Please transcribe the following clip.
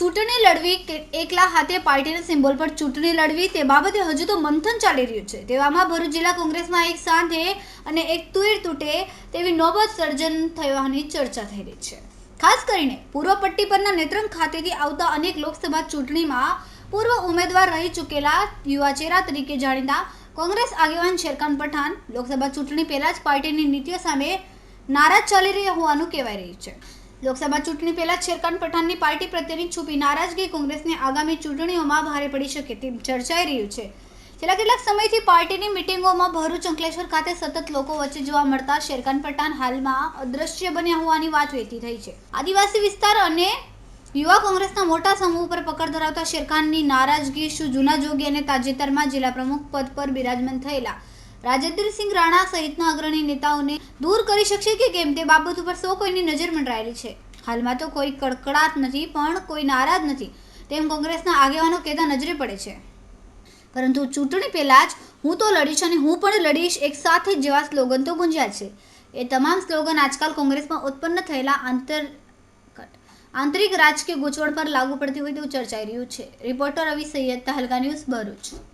ચૂંટણી લડવી એકલા હાથે પાર્ટીના સિમ્બોલ પર ચૂંટણી લડવી તે બાબતે હજુ તો મંથન ચાલી રહ્યું છે. તેવામાં ભરૂચ જિલ્લા કોંગ્રેસમાં એક સાંધે અને એક તુર તૂટે તેવી નોબત સર્જન થવાની ચર્ચા થઈ રહી છે. ખાસ કરીને પૂર્વ પટ્ટી પરના નેત્રંગ ખાતેથી આવતા અનેક લોકસભા ચૂંટણીમાં પૂર્વ ઉમેદવાર રહી ચૂકેલા યુવા ચહેરા તરીકે જાણીતા કોંગ્રેસ આગેવાન શેરખાન પઠાણ લોકસભા ચૂંટણી પહેલા જ પાર્ટીની નીતિઓ સામે નારાજ ચાલી રહ્યા હોવાનું કહેવાય રહ્યું છે. લોકસભા ચૂંટણી પહેલા શેરખાન પઠાણની પાર્ટી પ્રત્યેની છુપી નારાજગી કોંગ્રેસને આગામી ચૂંટણીઓમાં ભારે પડી શકે તેમ ચર્ચાઈ રહ્યું છે. છેલ્લા કેટલાક સમયથી પાર્ટીની મિટિંગોમાં ભરૂચ અંકલેશ્વર ખાતે સતત લોકો વચ્ચે જોવા મળતા શેરખાન પઠાણ હાલમાં અદ્રશ્ય બન્યા હોવાની વાત વહેતી થઈ છે. આદિવાસી વિસ્તાર અને યુવા કોંગ્રેસના મોટા સમૂહ પર પકડ ધરાવતા શેરખાનની નારાજગી શું જૂના જોગી અને તાજેતરમાં જિલ્લા પ્રમુખ પદ પર બિરાજમાન થયેલા રાજેન્દ્રસિંહ રાણા સહિતના અગ્રણી નેતાઓને દૂર કરી શકશે કે કેમ તે બાબત ઉપર સૌ કોઈની નજર મંડરાયેલી છે. હાલમાં તો કોઈ કડકડાટ નથી, પણ કોઈ નારાજ નથી. તેમ કોંગ્રેસના આગેવાનો કહેતા નજરે પડે છે. પરંતુ ચૂંટણી પહેલાં જ હું તો લડીશ અને હું પણ લડીશ એક સાથે જેવા સ્લોગન તો ગુંજ્યા છે. એ તમામ સ્લોગન આજકાલ કોંગ્રેસમાં ઉત્પન્ન થયેલા આંતર આંતરિક રાજકીય ગૂંચવણ પર લાગુ પડતી હોય તેવું ચર્ચાઈ રહ્યું છે. Reporter Ravi Saiyed, Tehelka news Bharuch.